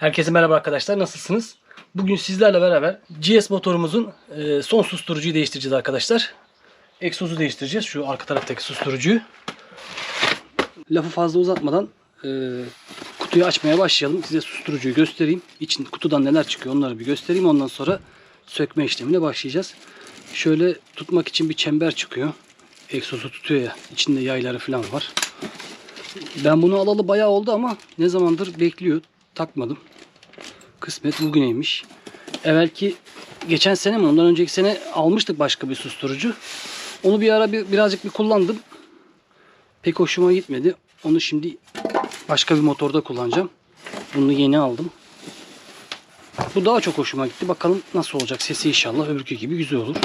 Herkese merhaba arkadaşlar. Nasılsınız? Bugün sizlerle beraber GS motorumuzun e, son susturucuyu değiştireceğiz arkadaşlar. Egzozu değiştireceğiz. Şu arka taraftaki susturucuyu. Lafı fazla uzatmadan e, kutuyu açmaya başlayalım. Size susturucuyu göstereyim. İçin kutudan neler çıkıyor onları bir göstereyim. Ondan sonra sökme işlemine başlayacağız. Şöyle tutmak için bir çember çıkıyor. Egzozu tutuyor ya. İçinde yayları falan var. Ben bunu alalı bayağı oldu ama ne zamandır bekliyor. Takmadım. Kısmet bugüneymiş. Evvelki geçen sene mi ondan önceki sene almıştık başka bir susturucu. Onu bir ara bir, birazcık bir kullandım. Pek hoşuma gitmedi. Onu şimdi başka bir motorda kullanacağım. Bunu yeni aldım. Bu daha çok hoşuma gitti. Bakalım nasıl olacak. Sesi inşallah öbürkü gibi güzel olur.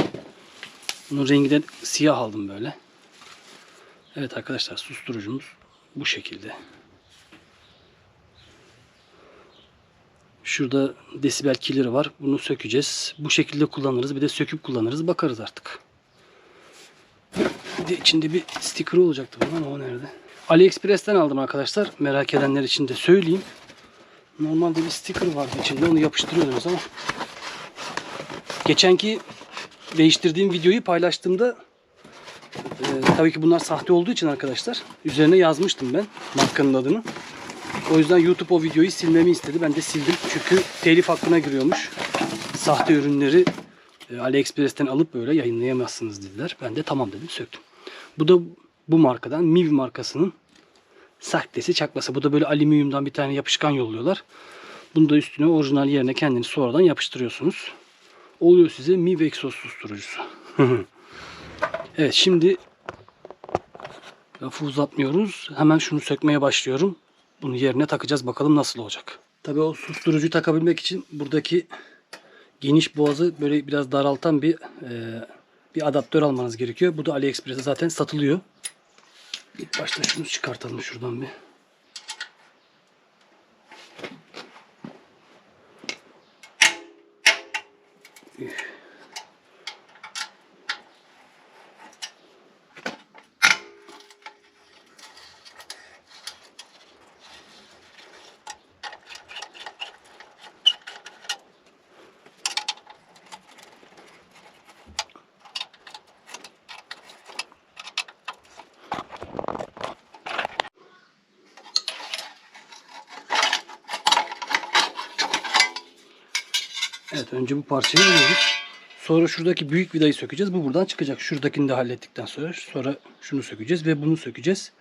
Bunun rengi de siyah aldım böyle. Evet arkadaşlar susturucumuz bu şekilde. Şurada desibel killeri var. Bunu sökeceğiz. Bu şekilde kullanırız. Bir de söküp kullanırız. Bakarız artık. Bir de içinde bir sticker olacaktı bunun o nerede? AliExpress'ten aldım arkadaşlar. Merak edenler için de söyleyeyim. Normalde bir sticker vardı içinde. Onu yapıştırıyordunuz ama. Geçenki değiştirdiğim videoyu paylaştığımda e, tabii ki bunlar sahte olduğu için arkadaşlar üzerine yazmıştım ben markanın adını. O yüzden YouTube o videoyu silmemi istedi. Ben de sildim. Çünkü telif hakkına giriyormuş. Sahte ürünleri e, AliExpress'ten alıp böyle yayınlayamazsınız dediler. Ben de tamam dedim söktüm. Bu da bu markadan Miv markasının sahtesi çakması. Bu da böyle alüminyumdan bir tane yapışkan yolluyorlar. Bunu da üstüne orijinal yerine kendiniz sonradan yapıştırıyorsunuz. Oluyor size Miv egzoz susturucusu. evet şimdi lafı uzatmıyoruz. Hemen şunu sökmeye başlıyorum. Bunu yerine takacağız. Bakalım nasıl olacak. Tabii o susturucuyu takabilmek için buradaki geniş boğazı böyle biraz daraltan bir e, bir adaptör almanız gerekiyor. Bu da AliExpress'te zaten satılıyor. İlk başta şunu çıkartalım şuradan bir. Önce bu parçayı alıyoruz. Sonra şuradaki büyük vidayı sökeceğiz. Bu buradan çıkacak. Şuradakini de hallettikten sonra sonra şunu sökeceğiz ve bunu sökeceğiz.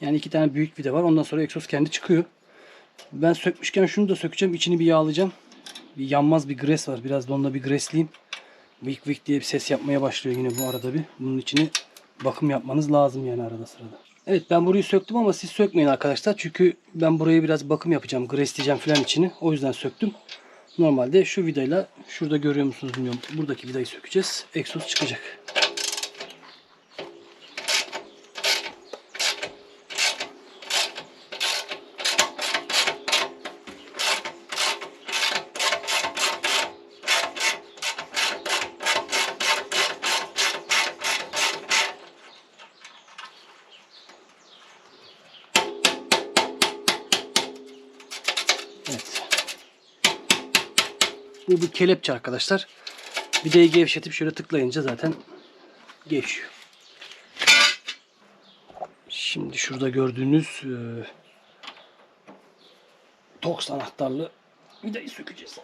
Yani iki tane büyük vida var. Ondan sonra egzoz kendi çıkıyor. Ben sökmüşken şunu da sökeceğim. İçini bir yağlayacağım. Bir yanmaz bir gres var. Biraz da onunla bir gresleyeyim. Vik vik diye bir ses yapmaya başlıyor yine bu arada bir. Bunun içini bakım yapmanız lazım yani arada sırada. Evet ben burayı söktüm ama siz sökmeyin arkadaşlar. Çünkü ben buraya biraz bakım yapacağım. Gresleyeceğim falan içini. O yüzden söktüm. Normalde şu vidayla şurada görüyor musunuz bilmiyorum. Buradaki vidayı sökeceğiz. Egzoz çıkacak. Bu bir kelepçe arkadaşlar. Vidayı gevşetip şöyle tıklayınca zaten gevşiyor. Şimdi şurada gördüğünüz e, Toks anahtarlı vidayı sökeceğiz.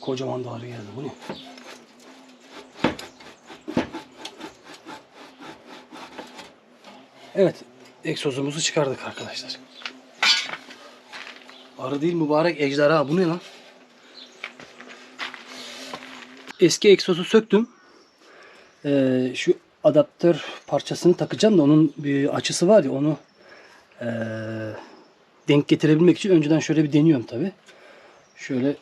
Kocaman da arı geldi. Bu ne? Evet. Egzozumuzu çıkardık arkadaşlar. Arı değil mübarek ejderha. Bu ne lan? Eski egzozu söktüm. Ee, şu adaptör parçasını takacağım da onun bir açısı var ya onu ee, denk getirebilmek için önceden şöyle bir deniyorum tabi. Şöyle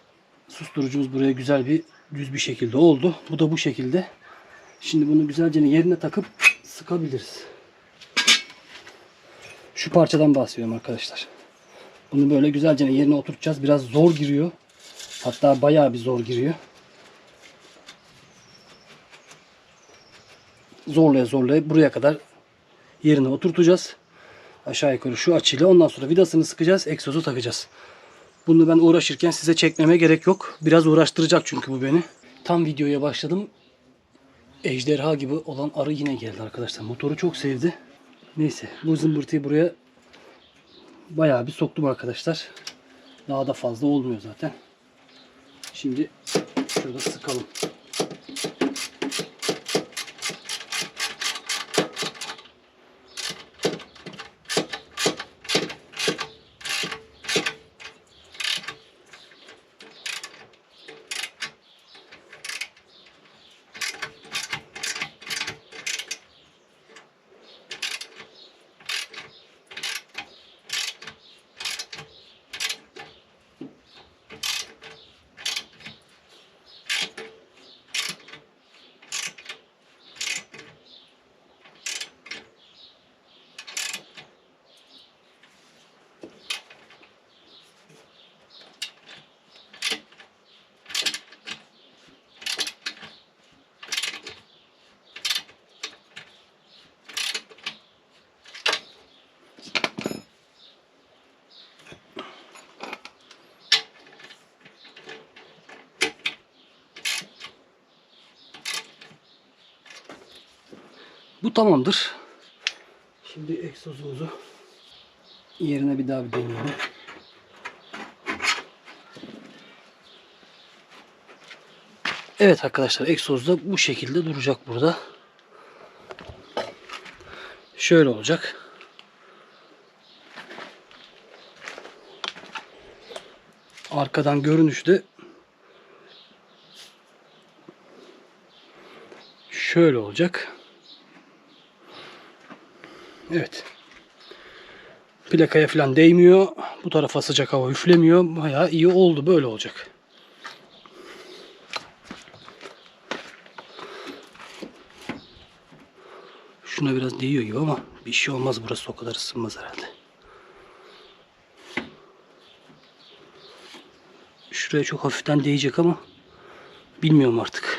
susturucumuz buraya güzel bir düz bir şekilde oldu. Bu da bu şekilde. Şimdi bunu güzelce yerine takıp sıkabiliriz. Şu parçadan bahsediyorum arkadaşlar. Bunu böyle güzelce yerine oturtacağız. Biraz zor giriyor. Hatta bayağı bir zor giriyor. Zorlaya zorlaya buraya kadar yerine oturtacağız. Aşağı yukarı şu açıyla. Ondan sonra vidasını sıkacağız. Egzozu takacağız. Bunu ben uğraşırken size çekmeme gerek yok. Biraz uğraştıracak çünkü bu beni. Tam videoya başladım. Ejderha gibi olan arı yine geldi arkadaşlar. Motoru çok sevdi. Neyse bu zımbırtıyı buraya bayağı bir soktum arkadaşlar. Daha da fazla olmuyor zaten. Şimdi şurada sıkalım. Bu tamamdır. Şimdi egzozumuzu yerine bir daha bir deneyelim. Evet arkadaşlar egzoz da bu şekilde duracak burada. Şöyle olacak. Arkadan görünüşü de şöyle olacak. Evet. Plakaya falan değmiyor. Bu tarafa sıcak hava üflemiyor. Bayağı iyi oldu. Böyle olacak. Şuna biraz değiyor gibi ama bir şey olmaz. Burası o kadar ısınmaz herhalde. Şuraya çok hafiften değecek ama bilmiyorum artık.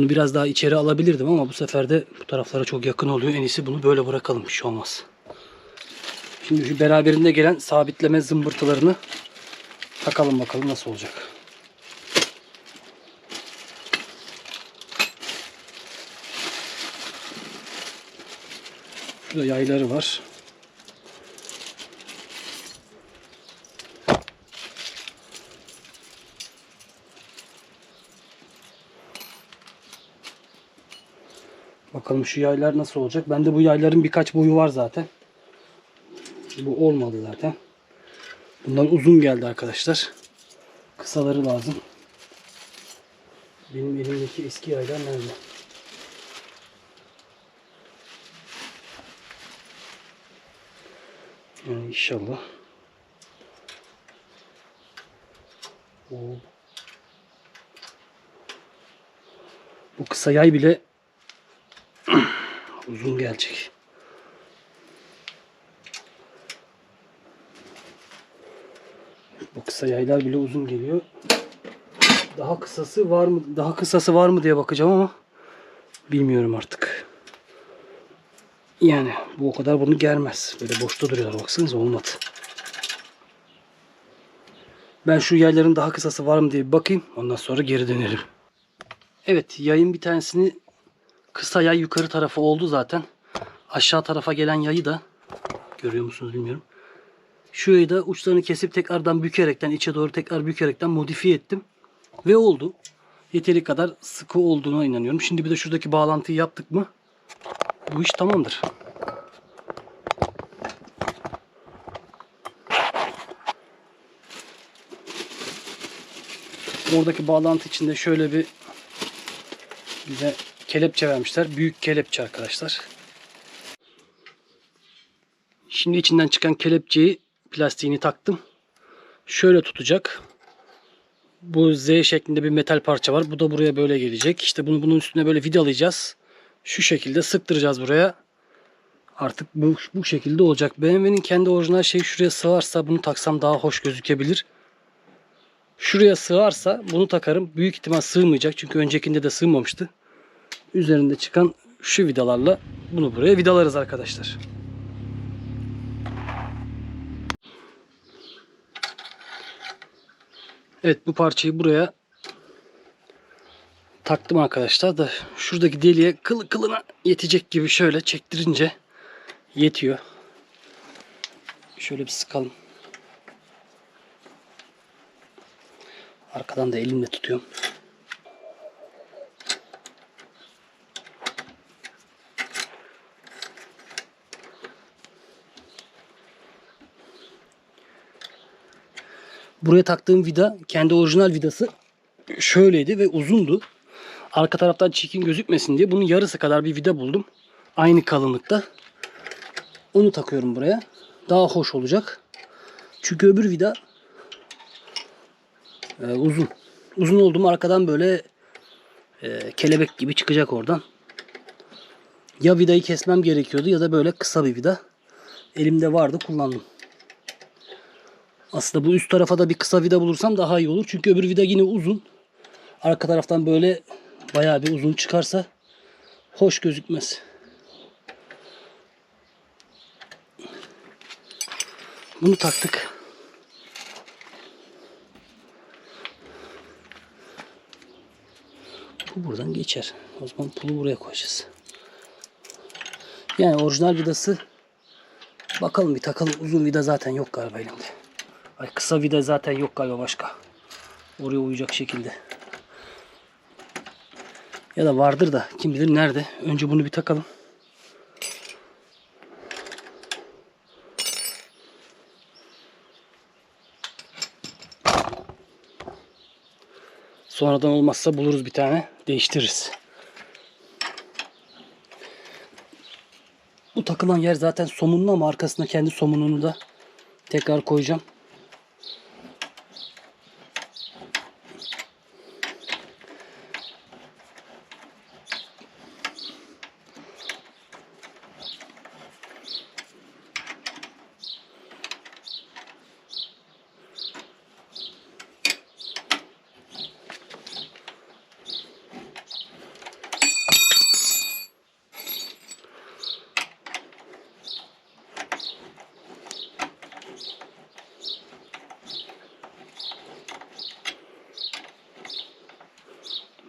Bunu biraz daha içeri alabilirdim ama bu sefer de bu taraflara çok yakın oluyor. En iyisi bunu böyle bırakalım. Bir şey olmaz. Şimdi şu beraberinde gelen sabitleme zımbırtılarını takalım bakalım nasıl olacak. Şurada yayları var. Bakalım şu yaylar nasıl olacak. Bende bu yayların birkaç boyu var zaten. Bu olmadı zaten. Bunlar uzun geldi arkadaşlar. Kısaları lazım. Benim elimdeki eski yaylar nerede? Yani inşallah. Oo. Bu kısa yay bile uzun gelecek. Bu kısa yaylar bile uzun geliyor. Daha kısası var mı? Daha kısası var mı diye bakacağım ama bilmiyorum artık. Yani bu o kadar bunu germez. Böyle boşta duruyorlar baksanıza olmadı. Ben şu yayların daha kısası var mı diye bir bakayım. Ondan sonra geri dönerim. Evet yayın bir tanesini kısa yay yukarı tarafı oldu zaten. Aşağı tarafa gelen yayı da görüyor musunuz bilmiyorum. Şurayı da uçlarını kesip tekrardan bükerekten içe doğru tekrar bükerekten modifiye ettim. Ve oldu. Yeteri kadar sıkı olduğuna inanıyorum. Şimdi bir de şuradaki bağlantıyı yaptık mı bu iş tamamdır. Oradaki bağlantı içinde şöyle bir bize kelepçe vermişler. Büyük kelepçe arkadaşlar. Şimdi içinden çıkan kelepçeyi plastiğini taktım. Şöyle tutacak. Bu Z şeklinde bir metal parça var. Bu da buraya böyle gelecek. İşte bunu bunun üstüne böyle vidalayacağız. Şu şekilde sıktıracağız buraya. Artık bu, bu şekilde olacak. BMW'nin kendi orijinal şeyi şuraya sığarsa bunu taksam daha hoş gözükebilir. Şuraya sığarsa bunu takarım. Büyük ihtimal sığmayacak. Çünkü öncekinde de sığmamıştı. Üzerinde çıkan şu vidalarla bunu buraya vidalarız arkadaşlar. Evet bu parçayı buraya taktım arkadaşlar da şuradaki deliğe kılı kılına yetecek gibi şöyle çektirince yetiyor. Şöyle bir sıkalım. Arkadan da elimle tutuyorum. Buraya taktığım vida kendi orijinal vidası şöyleydi ve uzundu. Arka taraftan çirkin gözükmesin diye bunun yarısı kadar bir vida buldum. Aynı kalınlıkta. Onu takıyorum buraya. Daha hoş olacak. Çünkü öbür vida e, uzun. Uzun oldu arkadan böyle e, kelebek gibi çıkacak oradan. Ya vidayı kesmem gerekiyordu ya da böyle kısa bir vida. Elimde vardı kullandım. Aslında bu üst tarafa da bir kısa vida bulursam daha iyi olur. Çünkü öbür vida yine uzun. Arka taraftan böyle bayağı bir uzun çıkarsa hoş gözükmez. Bunu taktık. Bu buradan geçer. O zaman pulu buraya koyacağız. Yani orijinal vidası bakalım bir takalım. Uzun vida zaten yok galiba elimde. Ay kısa vida zaten yok galiba başka. Oraya uyacak şekilde. Ya da vardır da kim bilir nerede. Önce bunu bir takalım. Sonradan olmazsa buluruz bir tane. Değiştiririz. Bu takılan yer zaten somunlu ama arkasına kendi somununu da tekrar koyacağım.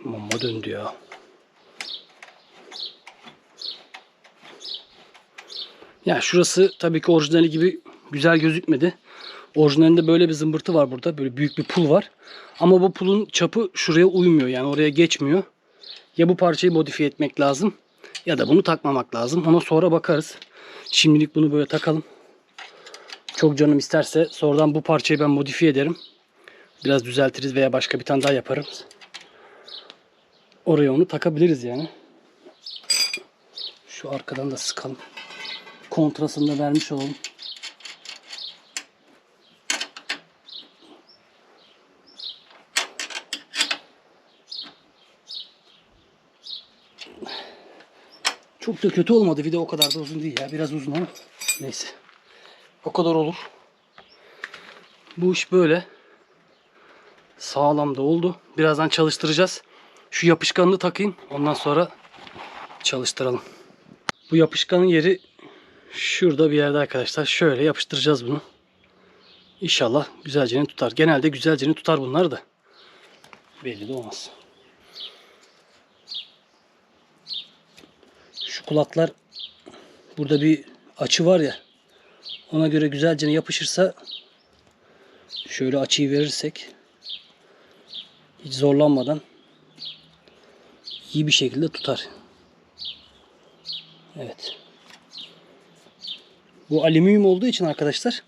Mama döndü ya. Ya şurası tabii ki orijinali gibi güzel gözükmedi. Orijinalinde böyle bir zımbırtı var burada. Böyle büyük bir pul var. Ama bu pulun çapı şuraya uymuyor. Yani oraya geçmiyor. Ya bu parçayı modifiye etmek lazım. Ya da bunu takmamak lazım. Ona sonra bakarız. Şimdilik bunu böyle takalım. Çok canım isterse sonradan bu parçayı ben modifiye ederim. Biraz düzeltiriz veya başka bir tane daha yaparım. Oraya onu takabiliriz yani. Şu arkadan da sıkalım. Kontrasını da vermiş olalım. Çok da kötü olmadı. Video o kadar da uzun değil ya. Biraz uzun ama neyse. O kadar olur. Bu iş böyle. Sağlam da oldu. Birazdan çalıştıracağız. Şu yapışkanını takayım. Ondan sonra çalıştıralım. Bu yapışkanın yeri şurada bir yerde arkadaşlar. Şöyle yapıştıracağız bunu. İnşallah güzelce tutar. Genelde güzelce tutar bunlar da. Belli de olmaz. Şu kulaklar burada bir açı var ya. Ona göre güzelce yapışırsa şöyle açıyı verirsek hiç zorlanmadan iyi bir şekilde tutar. Evet. Bu alüminyum olduğu için arkadaşlar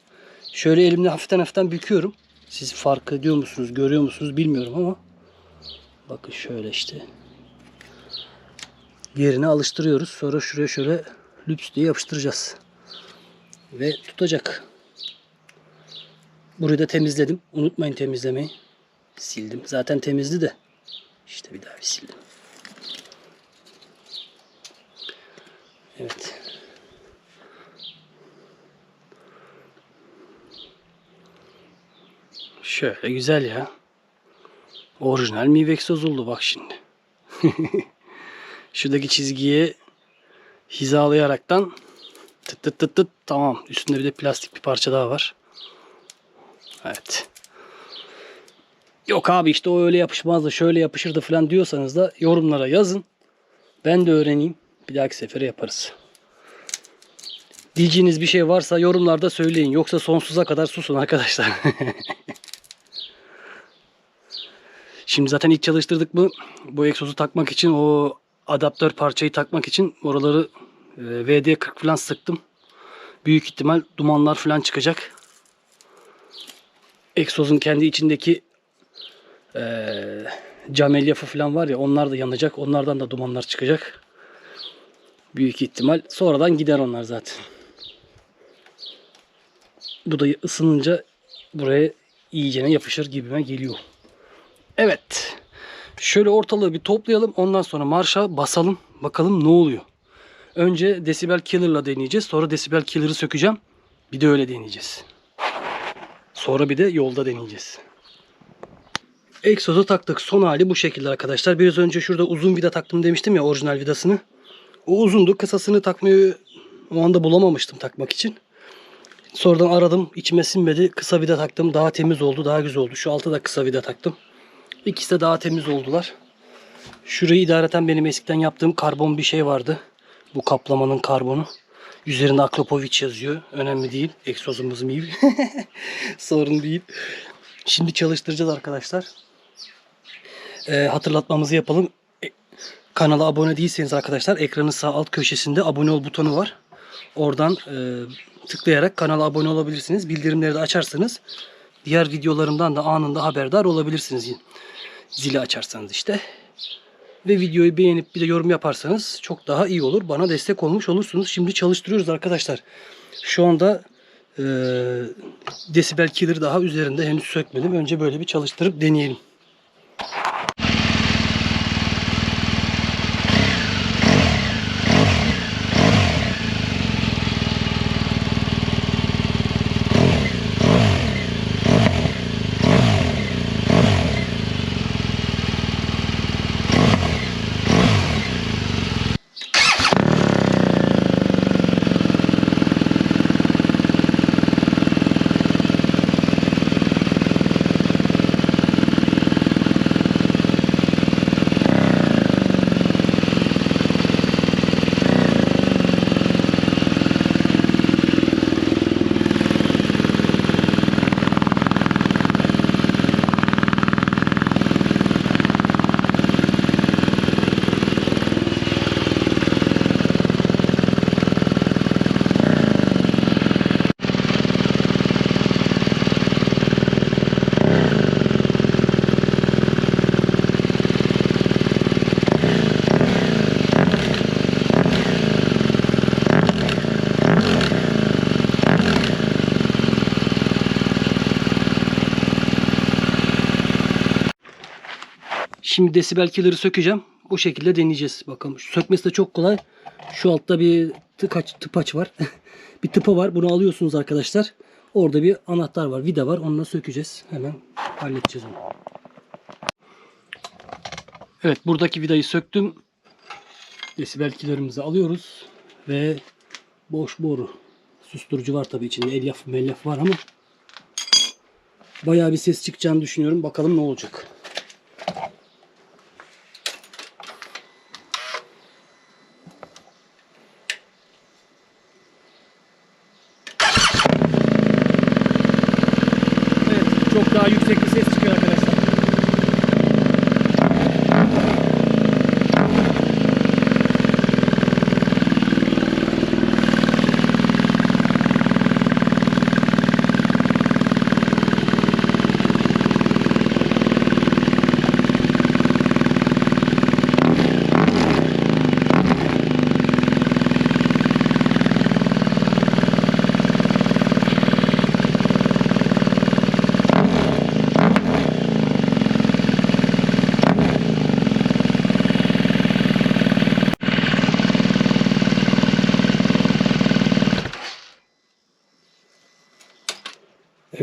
şöyle elimle hafiften hafiften büküyorum. Siz fark ediyor musunuz, görüyor musunuz bilmiyorum ama bakın şöyle işte yerine alıştırıyoruz. Sonra şuraya şöyle lüps diye yapıştıracağız. Ve tutacak. Burayı da temizledim. Unutmayın temizlemeyi. Sildim. Zaten temizdi de. İşte bir daha bir sildim. Evet. Şöyle güzel ya. Orijinal mi oldu bak şimdi. Şuradaki çizgiye hizalayaraktan tıt tıt tıt tıt tamam. Üstünde bir de plastik bir parça daha var. Evet. Yok abi işte o öyle yapışmazdı şöyle yapışırdı falan diyorsanız da yorumlara yazın. Ben de öğreneyim. Bir dahaki sefere yaparız. Diyeceğiniz bir şey varsa yorumlarda söyleyin. Yoksa sonsuza kadar susun arkadaşlar. Şimdi zaten ilk çalıştırdık mı bu egzozu takmak için o adaptör parçayı takmak için oraları e, VD40 falan sıktım. Büyük ihtimal dumanlar falan çıkacak. Egzozun kendi içindeki e, cam elyafı falan var ya onlar da yanacak. Onlardan da dumanlar çıkacak. Büyük ihtimal. Sonradan gider onlar zaten. Bu da ısınınca buraya iyicene yapışır gibime geliyor. Evet. Şöyle ortalığı bir toplayalım. Ondan sonra marşa basalım. Bakalım ne oluyor. Önce Decibel Killer'la deneyeceğiz. Sonra Decibel Killer'ı sökeceğim. Bir de öyle deneyeceğiz. Sonra bir de yolda deneyeceğiz. Egzozu taktık. Son hali bu şekilde arkadaşlar. Biraz önce şurada uzun vida taktım demiştim ya orijinal vidasını. O uzundu. Kısasını takmayı o anda bulamamıştım takmak için. Sonradan aradım. içime sinmedi. Kısa vida taktım. Daha temiz oldu. Daha güzel oldu. Şu altta da kısa vida taktım. İkisi de daha temiz oldular. Şurayı idareten benim eskiden yaptığım karbon bir şey vardı. Bu kaplamanın karbonu. Üzerinde Akropovic yazıyor. Önemli değil. Egzozumuz iyi. Sorun değil. Şimdi çalıştıracağız arkadaşlar. Ee, hatırlatmamızı yapalım. E, kanala abone değilseniz arkadaşlar ekranın sağ alt köşesinde abone ol butonu var. Oradan e, tıklayarak kanala abone olabilirsiniz. Bildirimleri de açarsanız diğer videolarımdan da anında haberdar olabilirsiniz. Zili açarsanız işte. Ve videoyu beğenip bir de yorum yaparsanız çok daha iyi olur. Bana destek olmuş olursunuz. Şimdi çalıştırıyoruz arkadaşlar. Şu anda e, Decibel Killer daha üzerinde henüz sökmedim. Önce böyle bir çalıştırıp deneyelim. Şimdi desibel killer'ı sökeceğim. Bu şekilde deneyeceğiz. Bakalım. Sökmesi de çok kolay. Şu altta bir tıkaç, tıpaç var. bir tıpa var. Bunu alıyorsunuz arkadaşlar. Orada bir anahtar var. Vida var. Onunla sökeceğiz. Hemen halledeceğiz onu. Evet buradaki vidayı söktüm. Desibel killer'ımızı alıyoruz. Ve boş boru. Susturucu var tabii içinde. Elyaf mellaf var ama bayağı bir ses çıkacağını düşünüyorum. Bakalım ne olacak. Daha yüksek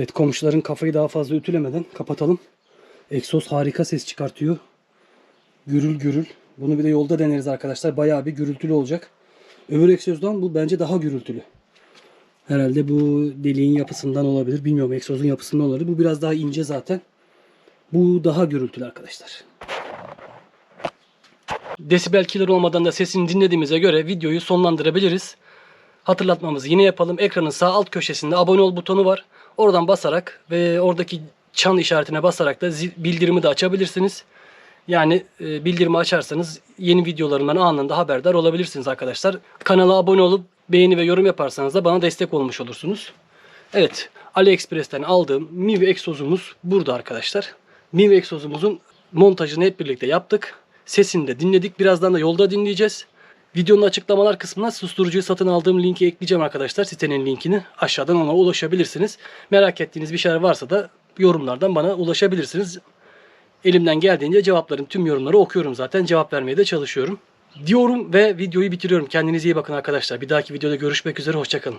Evet komşuların kafayı daha fazla ütülemeden kapatalım. Egzoz harika ses çıkartıyor. Gürül gürül. Bunu bir de yolda deneriz arkadaşlar. Bayağı bir gürültülü olacak. Öbür egzozdan bu bence daha gürültülü. Herhalde bu deliğin yapısından olabilir. Bilmiyorum egzozun yapısından olabilir. Bu biraz daha ince zaten. Bu daha gürültülü arkadaşlar. Desibel killer olmadan da sesini dinlediğimize göre videoyu sonlandırabiliriz. Hatırlatmamızı yine yapalım. Ekranın sağ alt köşesinde abone ol butonu var. Oradan basarak ve oradaki çan işaretine basarak da bildirimi de açabilirsiniz. Yani e, bildirimi açarsanız yeni videolarımdan anında haberdar olabilirsiniz arkadaşlar. Kanala abone olup beğeni ve yorum yaparsanız da bana destek olmuş olursunuz. Evet, AliExpress'ten aldığım Miv egzozumuz burada arkadaşlar. Miv egzozumuzun montajını hep birlikte yaptık. Sesini de dinledik. Birazdan da yolda dinleyeceğiz. Videonun açıklamalar kısmına susturucuyu satın aldığım linki ekleyeceğim arkadaşlar. Sitenin linkini aşağıdan ona ulaşabilirsiniz. Merak ettiğiniz bir şeyler varsa da yorumlardan bana ulaşabilirsiniz. Elimden geldiğince cevapların tüm yorumları okuyorum zaten. Cevap vermeye de çalışıyorum. Diyorum ve videoyu bitiriyorum. Kendinize iyi bakın arkadaşlar. Bir dahaki videoda görüşmek üzere. Hoşçakalın.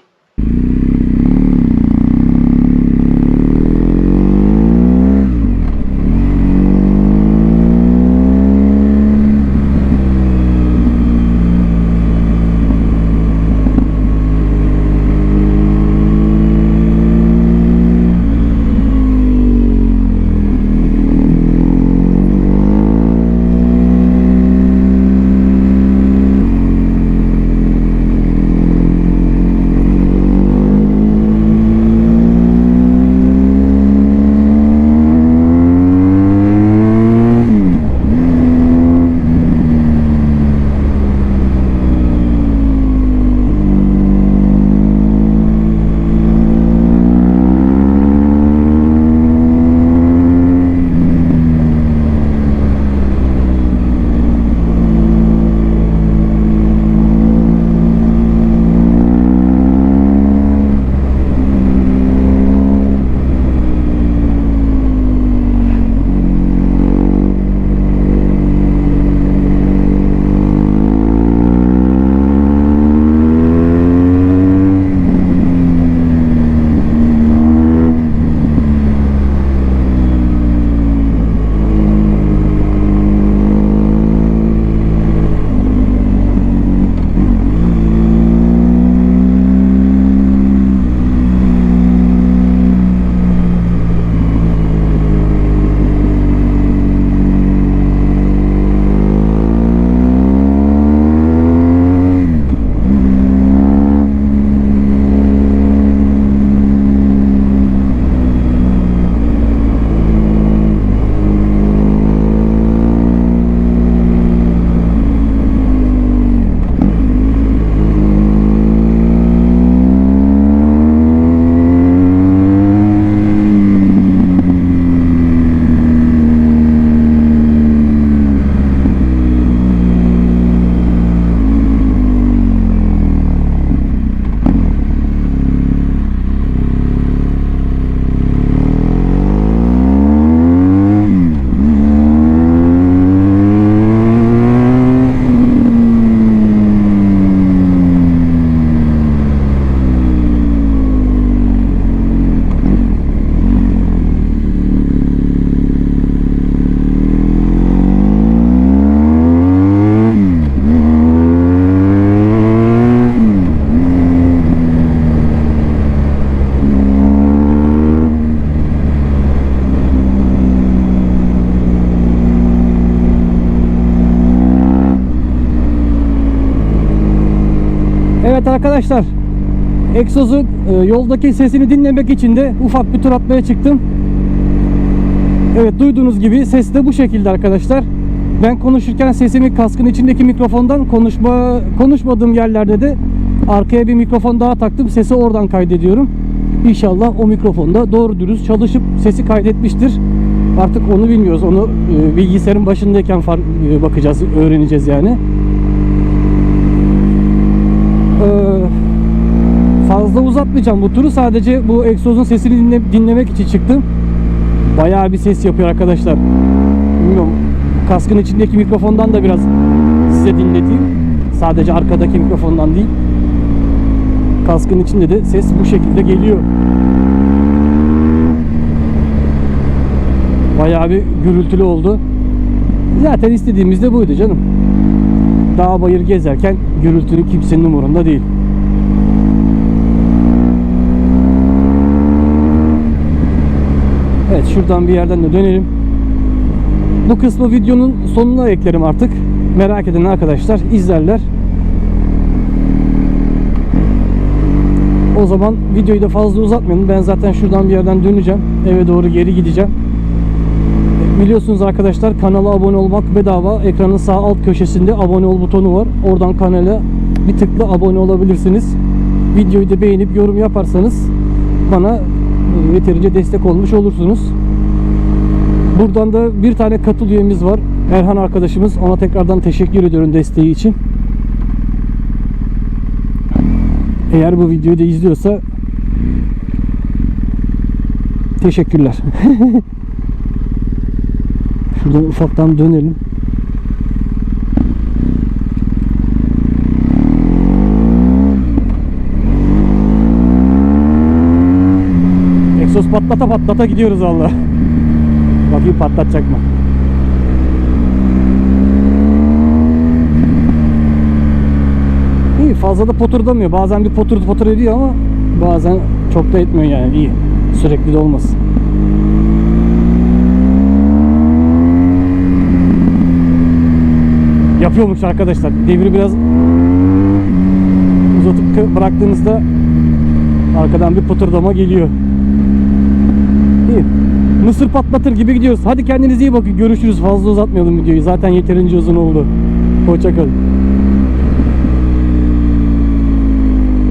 Egzozun e, yoldaki sesini dinlemek için de ufak bir tur atmaya çıktım. Evet duyduğunuz gibi ses de bu şekilde arkadaşlar. Ben konuşurken sesimi kaskın içindeki mikrofondan konuşma konuşmadığım yerlerde de arkaya bir mikrofon daha taktım. Sesi oradan kaydediyorum. İnşallah o mikrofonda doğru dürüst çalışıp sesi kaydetmiştir. Artık onu bilmiyoruz. Onu e, bilgisayarın başındayken e, bakacağız, öğreneceğiz yani. Ee, fazla uzatmayacağım bu turu. Sadece bu egzozun sesini dinle- dinlemek için çıktım. Bayağı bir ses yapıyor arkadaşlar. Bilmiyorum. Kaskın içindeki mikrofondan da biraz size dinleteyim. Sadece arkadaki mikrofondan değil. Kaskın içinde de ses bu şekilde geliyor. Bayağı bir gürültülü oldu. Zaten istediğimiz de buydu canım. Dağ bayır gezerken gürültünün kimsenin umurunda değil. Evet şuradan bir yerden de dönelim. Bu kısmı videonun sonuna eklerim artık. Merak eden arkadaşlar izlerler. O zaman videoyu da fazla uzatmayalım. Ben zaten şuradan bir yerden döneceğim. Eve doğru geri gideceğim. Biliyorsunuz arkadaşlar kanala abone olmak bedava. Ekranın sağ alt köşesinde abone ol butonu var. Oradan kanala bir tıkla abone olabilirsiniz. Videoyu da beğenip yorum yaparsanız bana yeterince destek olmuş olursunuz. Buradan da bir tane katıl üyemiz var. Erhan arkadaşımız. Ona tekrardan teşekkür ediyorum desteği için. Eğer bu videoyu da izliyorsa teşekkürler. Şuradan ufaktan dönelim. Egzoz patlata patlata gidiyoruz valla. Bakayım patlatacak mı? İyi fazla da poturdamıyor. Bazen bir potur potur ediyor ama bazen çok da etmiyor yani iyi. Sürekli de olmasın. Yapıyormuş arkadaşlar. Devri biraz uzatıp bıraktığınızda arkadan bir poturdama geliyor. Mısır patlatır gibi gidiyoruz. Hadi kendinize iyi bakın. Görüşürüz. Fazla uzatmayalım videoyu. Zaten yeterince uzun oldu. Hoşçakalın.